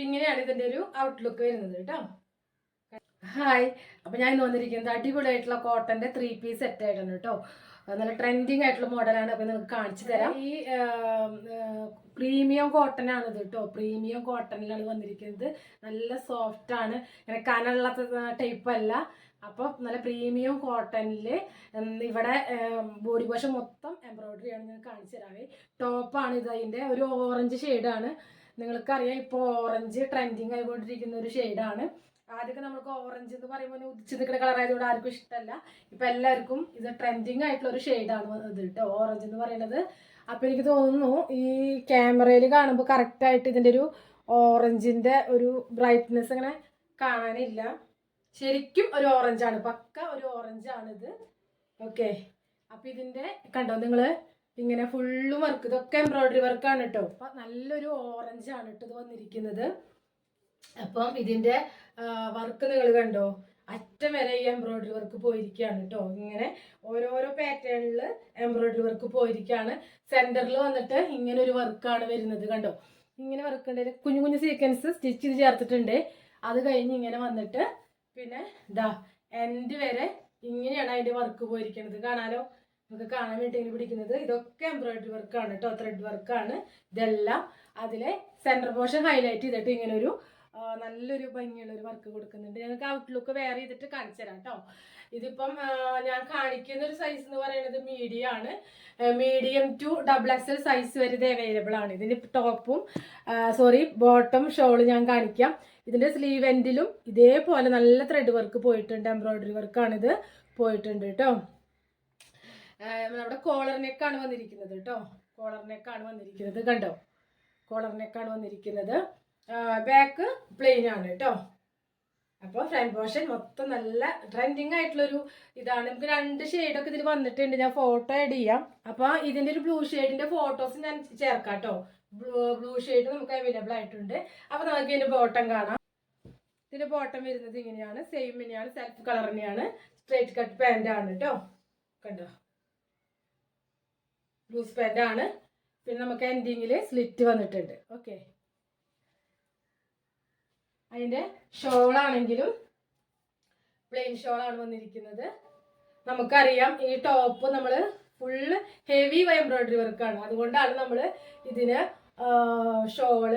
അപ്പം ഇങ്ങനെയാണ് ഇതിന്റെ ഒരു ഔട്ട്ലുക്ക് വരുന്നത് കേട്ടോ. ഹായ് അപ്പം ഞാൻ ഇന്ന് വന്നിരിക്കുന്നത് അടിപൊളിയായിട്ടുള്ള കോട്ടന്റെ ത്രീ പീസ് സെറ്റ് ആയിട്ടാണ് കേട്ടോ. നല്ല ട്രെൻഡിങ് ആയിട്ടുള്ള മോഡലാണ് അപ്പം നിങ്ങൾക്ക് കാണിച്ചു തരാം. ഈ പ്രീമിയം കോട്ടൺ ആണ് ഇത് കേട്ടോ. പ്രീമിയം കോട്ടണിലാണ് വന്നിരിക്കുന്നത്. നല്ല സോഫ്റ്റ് ആണ്. ഇങ്ങനെ കനുള്ള ടൈപ്പ് അല്ല. അപ്പോൾ നല്ല പ്രീമിയം കോട്ടണിൽ ഇവിടെ ബോഡി വാഷ് മൊത്തം എംബ്രോയിഡറി ആണ് ഞാൻ കാണിച്ചു തരാവേ. ടോപ്പാണ് ഇത്. അതിന്റെ ഒരു ഓറഞ്ച് ഷെയ്ഡാണ് നിങ്ങൾക്കറിയാം ഇപ്പോൾ ഓറഞ്ച് ട്രെൻഡിങ് ആയിക്കൊണ്ടിരിക്കുന്ന ഒരു ഷെയ്ഡാണ് ആദ്യമൊക്കെ നമുക്ക് ഓറഞ്ച് എന്ന് പറയുമ്പോൾ ഉദിച്ച് നിൽക്കുന്ന കളർ ആയതുകൊണ്ട് ആർക്കും ഇഷ്ടമല്ല. ഇപ്പം എല്ലാവർക്കും ഇത് ട്രെൻഡിങ് ആയിട്ടുള്ള ഒരു ഷെയ്ഡാണ് ഇത് കേട്ടോ ഓറഞ്ച് എന്ന് പറയുന്നത്. അപ്പം എനിക്ക് തോന്നുന്നു ഈ ക്യാമറയിൽ കാണുമ്പോൾ കറക്റ്റായിട്ട് ഇതിന്റെ ഒരു ഓറഞ്ചിന്റെ ഒരു ബ്രൈറ്റ്നെസ് അങ്ങനെ കാണാനില്ല. ശരിക്കും ഒരു ഓറഞ്ചാണ് പക്ക ഒരു ഓറഞ്ചാണിത് ഓക്കെ അപ്പം ഇതിന്റെ കണ്ടോ നിങ്ങൾ ഇങ്ങനെ ഫുള്ള് വർക്ക് ഇതൊക്കെ എംബ്രോയിഡറി വർക്കാണ് കേട്ടോ അപ്പം നല്ലൊരു ഓറഞ്ച് ആണ് കേട്ടോ ഇത് വന്നിരിക്കുന്നത്. അപ്പം ഇതിന്റെ വർക്ക് നിങ്ങൾ കണ്ടോ? അറ്റം വരെ ഈ എംബ്രോയിഡറി വർക്ക് പോയിരിക്കുകയാണ് കേട്ടോ ഇങ്ങനെ ഓരോരോ പാറ്റേണിൽ എംബ്രോയിഡറി വർക്ക് പോയിരിക്കുകയാണ്. സെന്ററിൽ വന്നിട്ട് ഇങ്ങനെ ഒരു വർക്കാണ് വരുന്നത് കണ്ടോ? ഇങ്ങനെ വർക്ക് ഉണ്ട്. കുഞ്ഞു കുഞ്ഞു സീക്വൻസ് സ്റ്റിച്ച് ചെയ്ത് ചേർത്തിട്ടുണ്ട്. അത് കഴിഞ്ഞ് ഇങ്ങനെ വന്നിട്ട് പിന്നെ ദാ എൻഡ് വരെ ഇങ്ങനെയാണ് അതിന്റെ വർക്ക് പോയിരിക്കുന്നത് കാണാലോ? നമുക്ക് കാണാൻ വേണ്ടി പിടിക്കുന്നത്. ഇതൊക്കെ എംബ്രോയിഡറി വർക്കാണ് കേട്ടോ ത്രെഡ് വർക്കാണ് ഇതെല്ലാം അതിലെ സെന്റർ പോർഷൻ ഹൈലൈറ്റ് ചെയ്തിട്ട് ഇങ്ങനെ ഒരു നല്ലൊരു ഭംഗിയുള്ള ഒരു വർക്ക് കൊടുക്കുന്നുണ്ട്. ഞങ്ങൾക്ക് ഔട്ട്ലുക്ക് വേറെ ചെയ്തിട്ട് കാണിച്ചു തരാം കേട്ടോ ഇതിപ്പം ഞാൻ കാണിക്കുന്ന ഒരു സൈസ് എന്ന് പറയുന്നത് മീഡിയം ആണ്. Medium to double X L size വരെ ഇത് അവൈലബിൾ ആണ്. ഇതിന് ടോപ്പും സോറി ബോട്ടം ഷോൾ ഞാൻ കാണിക്കാം. ഇതിന്റെ സ്ലീവ് എൻഡിലും ഇതേപോലെ നല്ല ത്രെഡ് വർക്ക് പോയിട്ടുണ്ട്. എംബ്രോയിഡറി വർക്കാണിത് പോയിട്ടുണ്ട് കേട്ടോ നമ്മുടെ കോളർ നെക്കാണ് വന്നിരിക്കുന്നത് കേട്ടോ. കോളർ നെക്കാണ് വന്നിരിക്കുന്നത്. കണ്ടോ? കോളർ നെക്കാണ് വന്നിരിക്കുന്നത്. ബാക്ക് പ്ലെയിൻ ആണ് കേട്ടോ. അപ്പോൾ ഫ്രണ്ട് പോർഷൻ മൊത്തം നല്ല ട്രെൻഡിങ് ആയിട്ടുള്ളൊരു ഇതാണ്. നമുക്ക് രണ്ട് ഷെയ്ഡൊക്കെ ഇതിൽ വന്നിട്ടുണ്ട്. ഞാൻ ഫോട്ടോ ആഡ് ചെയ്യാം. അപ്പോൾ ഇതിന്റെ ഒരു ബ്ലൂ ഷെയ്ഡിന്റെ ഫോട്ടോസ് ഞാൻ ചേർക്കാം കേട്ടോ. ബ്ലൂ ബ്ലൂ ഷെയ്ഡ് നമുക്ക് അവൈലബിൾ ആയിട്ടുണ്ട്. അപ്പോൾ നമുക്ക് ഇതിന്റെ ബോട്ടം കാണാം. ഇതിന്റെ ബോട്ടം വരുന്നത് ഇങ്ങനെയാണ്. സെയിം തന്നെയാണ് സെൽഫ് കളർ തന്നെയാണ് സ്ട്രൈറ്റ് കട്ട് പാന്റ് ആണ് കേട്ടോ. കണ്ടോ? ലൂസ് ആണ്. പിന്നെ നമുക്ക് എൻഡിങ്ങിൽ സ്ലിറ്റ് വന്നിട്ടുണ്ട്. ഓക്കെ അതിന്റെ ഷോളാണെങ്കിലും പ്ലെയിൻ ഷോളാണ് വന്നിരിക്കുന്നത്. നമുക്കറിയാം ഈ ടോപ്പ് നമ്മൾ ഫുള്ള് ഹെവി എംബ്രോയിഡറി വർക്കാണ് അതുകൊണ്ടാണ് നമ്മൾ ഇതിന് ഷോൾ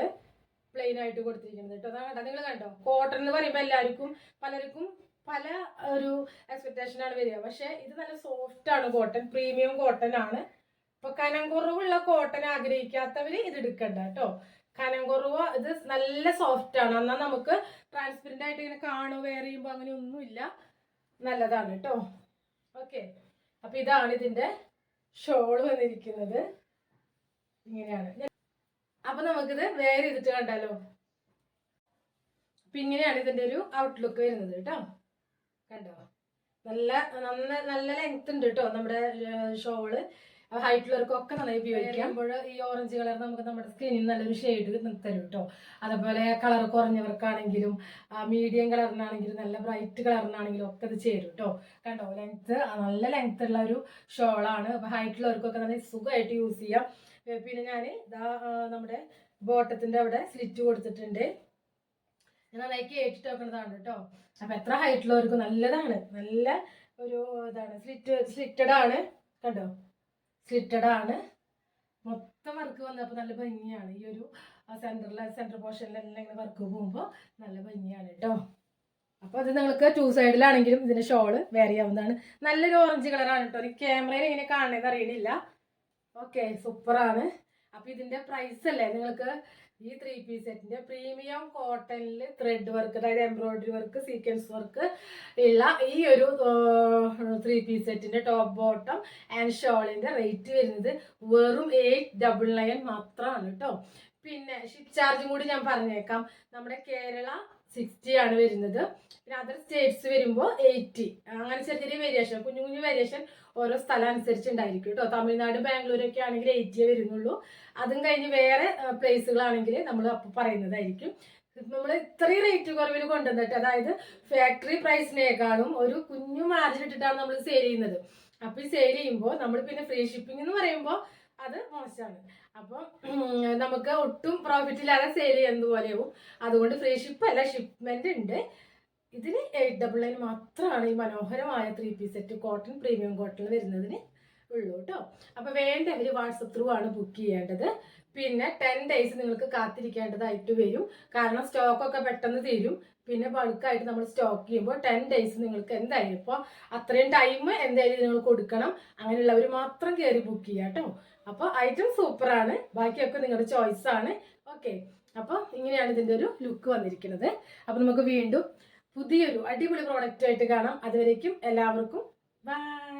പ്ലെയിൻ ആയിട്ട് കൊടുത്തിരിക്കുന്നത് കേട്ടോ അതാ നിങ്ങൾ കണ്ടോ? കോട്ടൺ എന്ന് പറയുമ്പോൾ എല്ലാവർക്കും പലർക്കും പല ഒരു എക്സ്പെക്ടേഷനാണ് വരിക. പക്ഷേ ഇത് നല്ല സോഫ്റ്റ് ആണ് കോട്ടൺ പ്രീമിയം കോട്ടൺ ആണ്. ഇപ്പൊ കനം കുറവുള്ള കോട്ടൺ ആഗ്രഹിക്കാത്തവര് ഇത് എടുക്കണ്ട കേട്ടോ. കനം കുറവ് ഇത് നല്ല സോഫ്റ്റ് ആണ്. എന്നാൽ നമുക്ക് ട്രാൻസ്പെറന്റ് ആയിട്ട് ഇങ്ങനെ കാണുക വേറെ ചെയ്യുമ്പോൾ അങ്ങനെ ഒന്നുമില്ല. നല്ലതാണ് കേട്ടോ. ഓക്കെ അപ്പൊ ഇതാണ് ഇതിന്റെ ഷോൾ വന്നിരിക്കുന്നത്. ഇങ്ങനെയാണ്. അപ്പൊ നമുക്കിത് വേറെ ചെയ്തിട്ട് കണ്ടാലോ? അപ്പൊ ഇങ്ങനെയാണ് ഇതിന്റെ ഒരു ഔട്ട്ലുക്ക് വരുന്നത് കേട്ടോ. കണ്ടോ? നല്ല നല്ല നല്ല ലെങ്ത് ഉണ്ട് കേട്ടോ നമ്മുടെ ഷോൾ ഹൈറ്റുള്ളവർക്കൊക്കെ നന്നായി ഉപയോഗിക്കാം. ഈ ഓറഞ്ച് കളർ നമുക്ക് നമ്മുടെ സ്കിന്നിൽ നല്ലൊരു ഷെയ്ഡ് തരും കേട്ടോ. അതേപോലെ കളർ കുറഞ്ഞവർക്കാണെങ്കിലും മീഡിയം കളറിനാണെങ്കിലും നല്ല ബ്രൈറ്റ് കളറിനാണെങ്കിലും ഒക്കെ ഇത് ചേരും കേട്ടോ. കണ്ടോ ലെങ്ത്ത് നല്ല ലെങ്ത് ഉള്ള ഒരു ഷോളാണ് അപ്പോൾ ഹൈറ്റുള്ളവർക്കൊക്കെ നല്ല സുഖമായിട്ട് യൂസ് ചെയ്യാം. പിന്നെ ഞാൻ ഇതാ നമ്മുടെ ബോട്ടത്തിന്റെ അവിടെ സ്ലിറ്റ് കൊടുത്തിട്ടുണ്ട്. ഞാൻ നന്നായി കേട്ടിട്ട് വെക്കുന്നതാണ് കേട്ടോ. അപ്പം എത്ര ഹൈറ്റുള്ളവർക്കും നല്ലതാണ്. നല്ല ഒരു ഇതാണ്. സ്ലിറ്റ് സ്ലിറ്റഡ് ആണ്. കണ്ടോ? സ്ലിറ്റഡ് ആണ്. മൊത്തം വർക്ക് വന്നപ്പോൾ നല്ല ഭംഗിയാണ്. ഈ ഒരു സെന്ററിൽ സെന്റർ പോർഷനിലെല്ലാം ഇങ്ങനെ വർക്ക് പോകുമ്പോൾ നല്ല ഭംഗിയാണ് കേട്ടോ അപ്പോൾ അത് നിങ്ങൾക്ക് ടു സൈഡിലാണെങ്കിലും ഇതിന്റെ ഷോൾ വേറെ ചെയ്യാവുന്നതാണ് നല്ലൊരു ഓറഞ്ച് കളറാണ് കേട്ടോ എനിക്ക് ക്യാമറയിൽ ഇങ്ങനെ കാണുന്നത് അറിയണില്ല. ഓക്കെ സൂപ്പറാണ് അപ്പോൾ ഇതിന്റെ പ്രൈസ് അല്ലേ? നിങ്ങൾക്ക് ഈ ത്രീ പീസ് സെറ്റിന്റെ പ്രീമിയം കോട്ടണിൽ ത്രെഡ് വർക്ക് അതായത് എംബ്രോയിഡറി വർക്ക് സീക്വൻസ് വർക്ക് ഉള്ള ഈ ഒരു ത്രീ പീസ് സെറ്റിന്റെ ടോപ്പ് ബോട്ടം ആൻഡ് ഷോളിന്റെ റേറ്റ് വരുന്നത് വെറും എയ്റ്റ് ഡബിൾ നയൻ മാത്രമാണ് കേട്ടോ പിന്നെ ഷിപ്പ് ചാർജും കൂടി ഞാൻ പറഞ്ഞേക്കാം. നമ്മുടെ കേരള സിക്സ്റ്റി ആണ് വരുന്നത്. പിന്നെ അതർ സ്റ്റേറ്റ്സ് വരുമ്പോൾ എയ്റ്റി അങ്ങനെ ചെറിയ ചെറിയ വേരിയേഷൻ കുഞ്ഞു കുഞ്ഞു വേരിയേഷൻ ഓരോ സ്ഥലം അനുസരിച്ച് ഉണ്ടായിരിക്കും കേട്ടോ. തമിഴ്നാട് ബാംഗ്ലൂരൊക്കെ ആണെങ്കിൽ എയ്റ്റിയേ വരുന്നുള്ളൂ. അതും കഴിഞ്ഞ് വേറെ പ്ലേസുകളാണെങ്കിൽ നമ്മൾ അപ്പോൾ പറയുന്നതായിരിക്കും. നമ്മൾ ഇത്രയും റേറ്റ് കുറവിൽ കൊണ്ടുവന്നിട്ട് അതായത് ഫാക്ടറി പ്രൈസിനേക്കാളും ഒരു കുഞ്ഞു മാർജിൻ ഇട്ടിട്ടാണ് നമ്മൾ സെയിൽ ചെയ്യുന്നത്. അപ്പോൾ ഈ സെയിൽ ചെയ്യുമ്പോൾ നമ്മൾ പിന്നെ ഫ്രീ ഷിപ്പിംഗ് എന്ന് പറയുമ്പോൾ അത് മോശമാണ്. അപ്പം നമുക്ക് ഒട്ടും പ്രോഫിറ്റ് ഇല്ലാതെ സെയിൽ ചെയ്യുന്നത് പോലെയാവും. അതുകൊണ്ട് ഫ്രീ ഷിപ്പ് അല്ല ഷിപ്മെന്റ് ഉണ്ട്. ഇതിന് എയ്റ്റ് ഡബിൾ നയൻ മാത്രമാണ് ഈ മനോഹരമായ three piece set cotton premium cotton വരുന്നതിന് ഉള്ളൂ കേട്ടോ അപ്പൊ വേണ്ടവർ വാട്സപ്പ് ത്രൂ ആണ് ബുക്ക് ചെയ്യേണ്ടത്. പിന്നെ ടെൻ ഡേയ്സ് നിങ്ങൾക്ക് കാത്തിരിക്കേണ്ടതായിട്ട് വരും. കാരണം സ്റ്റോക്കൊക്കെ പെട്ടെന്ന് തീരും. പിന്നെ ബൾക്കായിട്ട് നമ്മൾ സ്റ്റോക്ക് ചെയ്യുമ്പോൾ ടെൻ ഡേയ്സ് നിങ്ങൾക്ക് എന്തായാലും ഇപ്പോൾ അത്രയും ടൈം എന്തായാലും നിങ്ങൾ കൊടുക്കണം. അങ്ങനെയുള്ളവർ മാത്രം കയറി ബുക്ക് ചെയ്യാം കേട്ടോ അപ്പോൾ ഐറ്റം സൂപ്പറാണ് ബാക്കിയൊക്കെ നിങ്ങളുടെ ചോയ്സ് ആണ്. ഓക്കെ അപ്പോൾ ഇങ്ങനെയാണ് ഇതിന്റെ ഒരു ലുക്ക് വന്നിരിക്കുന്നത്. അപ്പോൾ നമുക്ക് വീണ്ടും പുതിയൊരു അടിപൊളി പ്രോഡക്റ്റ് ആയിട്ട് കാണാം. അതുവരേക്കും എല്ലാവർക്കും ബൈ